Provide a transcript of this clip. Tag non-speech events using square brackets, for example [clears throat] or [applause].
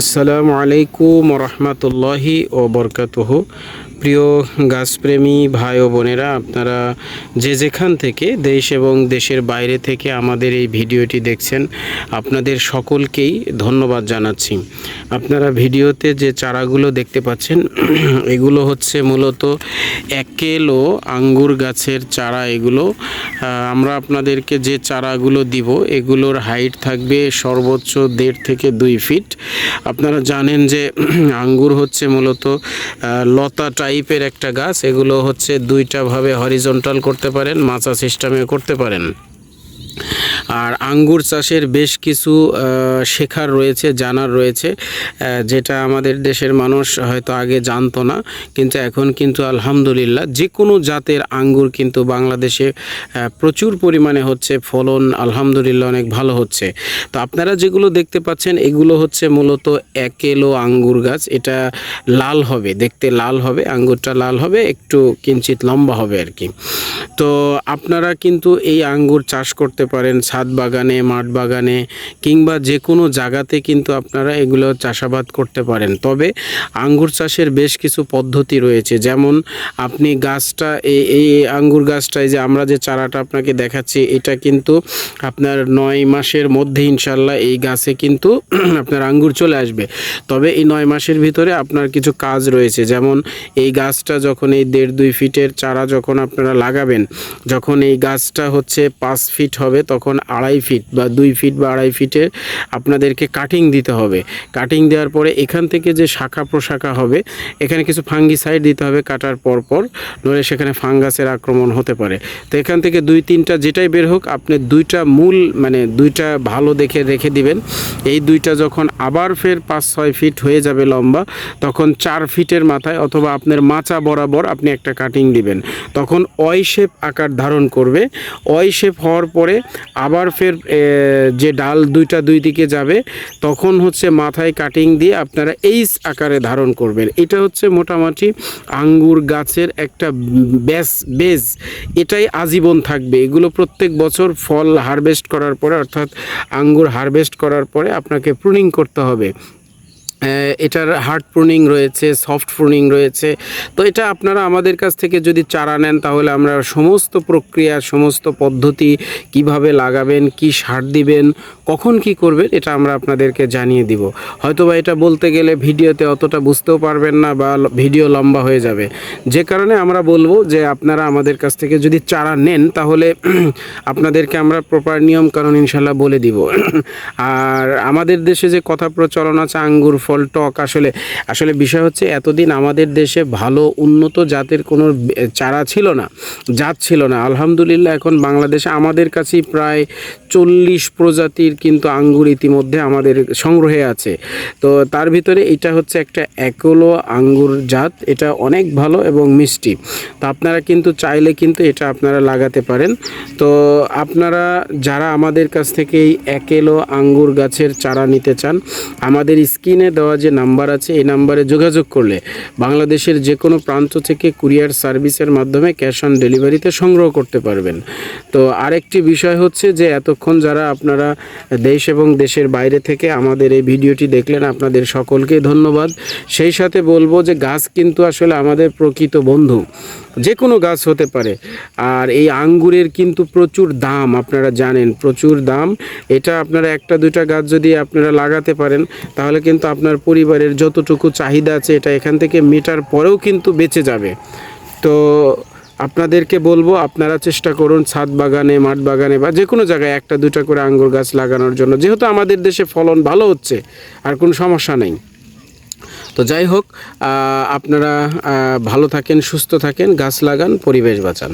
আসসালামু আলাইকুম রহমতুল্লাহি ও বরকাতুহ। প্রিয় গাছপ্রেমী ভাই ও বোনেরা আপনারা যে যেখান থেকে দেশ এবং দেশের বাইরে থেকে আমাদের এই ভিডিওটি দেখছেন আপনাদের সকলকেই ধন্যবাদ জানাচ্ছি। আপনারা ভিডিওতে যে চারাগুলো দেখতে পাচ্ছেন [clears throat] এগুলো হচ্ছে মূলত একেলো আঙ্গুর গাছের চারা এগুলো। আমরা আপনাদেরকে যে চারাগুলো দিব এগুলোর হাইট থাকবে সর্বোচ্চ দেড় থেকে দুই ফিট। আপনারা জানেন যে [clears throat] আঙ্গুর হচ্ছে মূলত আহ, লতা টাইপের একটা গাছ এগুলো হচ্ছে দুইটা ভাবে হরিজন্টাল করতে পারেন মাচা সিস্টেমে করতে পারেন। আর আঙ্গুর চাষের বেশ কিছু শেখার রয়েছে, জানার রয়েছে যেটা আমাদের দেশের মানুষ হয়তো আগে জানতো না, কিন্তু এখন কিন্তু আলহামদুলিল্লাহ যে কোনো জাতের আঙ্গুর কিন্তু বাংলাদেশে প্রচুর পরিমাণে হচ্ছে ফলন আলহামদুলিল্লাহ অনেক ভালো হচ্ছে। তো আপনারা যেগুলো দেখতে পাচ্ছেন, এগুলো হচ্ছে মূলত একেলো আঙ্গুর গাছ, এটা লাল হবে, দেখতে লাল হবে, আঙ্গুরটা লাল হবে, একটু কিঞ্চিত লম্বা হবে আর কি। তো আপনারা কিন্তু এই আঙ্গুর চাষ করতে পারেন ছাদ বাগানে, মাঠ বাগানে কিংবা যে কোনো জায়গাতে কিন্তু আপনারা এগুলো চাষাবাদ করতে পারেন। তবে আঙ্গুর চাষের বেশ কিছু পদ্ধতি রয়েছে। যেমন আপনি গাছটা, এই এই আঙ্গুর গাছটায় যে আমরা যে চারাটা আপনাকে দেখাচ্ছি, এটা কিন্তু আপনার নয় মাসের মধ্যে ইনশাল্লাহ এই গাছে কিন্তু [clears throat] আপনার আঙ্গুর চলে আসবে। তবে এই নয় মাসের ভিতরে আপনার কিছু কাজ রয়েছে। যেমন এই গাছটা যখন এই দেড়, দুই ফিটের চারা যখন আপনারা লাগাবেন, যখন এই গাছটা হচ্ছে পাঁচ ফিট হবে, তখন আড়াই ফিট বা দুই ফিট বা আড়াই ফিটে আপনাদেরকে কাটিং দিতে হবে। কাটিং দেওয়ার পরে এখান থেকে যে শাখা প্রশাখা হবে, এখানে কিছু ফাঙ্গিসাইড দিতে হবে কাটার পর পর, নইলে সেখানে ফাঙ্গাসের আক্রমণ হতে পারে। তো এখান থেকে দুই, তিনটা যেটাই বের হোক, আপনি দুইটা মূল মানে দুইটা ভালো দেখে রেখে দিবেন। এই দুইটা যখন আবার ফের পাঁচ, ছয় ফিট হয়ে যাবে লম্বা, তখন চার ফিটের মাথায় অথবা আপনার মাচা বরাবর আপনি একটা কাটিং দিবেন। তখন ওয়াই শেপ আকার ধারণ করবে। ওয়াই শেপ হওয়ার পরে আবার ফের যে ডাল দুইটা দুই দিকে যাবে, তখন হচ্ছে মাথায় কাটিং দিয়ে আপনারা এইচ আকারে ধারণ করবেন। এটা হচ্ছে মোটামুটি আঙ্গুর গাছের একটা বেস বেজ। এটাই আজীবন থাকবে। এগুলো প্রত্যেক বছর ফল হারভেস্ট করার পরে, অর্থাৎ আঙ্গুর হারভেস্ট করার পরে আপনাকে প্রুনিং করতে হবে। এটার হার্ড প্রুনিং রয়েছে সফট প্রুনিং রয়েছে। তো এটা আপনারা আমাদের কাছ থেকে যদি চারা নেন, তাহলে আমরা সমস্ত প্রক্রিয়া, সমস্ত পদ্ধতি কীভাবে লাগাবেন, কি সার দিবেন কখন কি করবেন এটা আমরা আপনাদেরকে জানিয়ে দিব। হয়তো বা এটা বলতে গেলে ভিডিওতে অতটা বুঝতেও পারবেন না বা ভিডিও লম্বা হয়ে যাবে। যে কারণে আমরা বলব যে আপনারা আমাদের কাছ থেকে যদি চারা নেন, তাহলে [clears throat] আপনাদেরকে আমরা প্রপার নিয়ম কানুন ইনশাল্লাহ বলে দিব। [clears throat] আর আমাদের দেশে যে কথা প্রচলন আছে, আঙ্গুর, ফল, টক, আসলে আসলে বিষয় হচ্ছে এতদিন আমাদের দেশে ভালো, উন্নত জাতের কোনো চারা ছিল না, জাত ছিল না। আলহামদুলিল্লাহ এখন বাংলাদেশে আমাদের কাছেই প্রায় চল্লিশ প্রজাতির কিন্তু আঙ্গুর ইতিমধ্যে আমাদের সংগ্রহে আছে। তো তার ভিতরে এটা হচ্ছে একটা একলো আঙ্গুর জাত। এটা অনেক ভালো এবং মিষ্টি। তো আপনারা কিন্তু চাইলে কিন্তু এটা আপনারা লাগাতে পারেন। তো আপনারা যারা আমাদের কাছ থেকে এই একেলো আঙ্গুর গাছের চারা নিতে চান, আমাদের স্ক্রিনে দেওয়া যে নাম্বার আছে, এই নাম্বারে যোগাযোগ করলে বাংলাদেশের যে কোনো প্রান্ত থেকে কুরিয়ার সার্ভিসের মাধ্যমে ক্যাশ অন ডেলিভারিতে সংগ্রহ করতে পারবেন। তো আরেকটি বিষয় হচ্ছে যে, এতক্ষণ যারা আপনারা দেশ এবং দেশের বাইরে থেকে আমাদের এই ভিডিওটি দেখলেন আপনাদের সকলকে ধন্যবাদ। সেই সাথে বলব যে গাছ কিন্তু আসলে আমাদের প্রকৃত বন্ধু। যে কোনো গাছ হতে পারে। আর এই আঙ্গুরের কিন্তু প্রচুর দাম, আপনারা জানেন, প্রচুর দাম। এটা আপনারা একটা দুইটা গাছ যদি আপনারা লাগাতে পারেন, তাহলে কিন্তু আপনার পরিবারের যতটুকু চাহিদা আছে, এটা এখান থেকে মেটার পরেও কিন্তু বেঁচে যাবে। তো আপনাদেরকে বলব, আপনারা চেষ্টা করুন ছাদ বাগানে, মাঠ বাগানে বা যে কোনো জায়গায় একটা, দুটা করে আঙ্গুর গাছ লাগানোর জন্য। যেহেতু আমাদের দেশে ফলন ভালো হচ্ছে, আর কোনো সমস্যা নেই। তো যাই হোক আপনারা ভালো থাকেন, সুস্থ থাকেন, গাছ লাগান, পরিবেশ বাঁচান।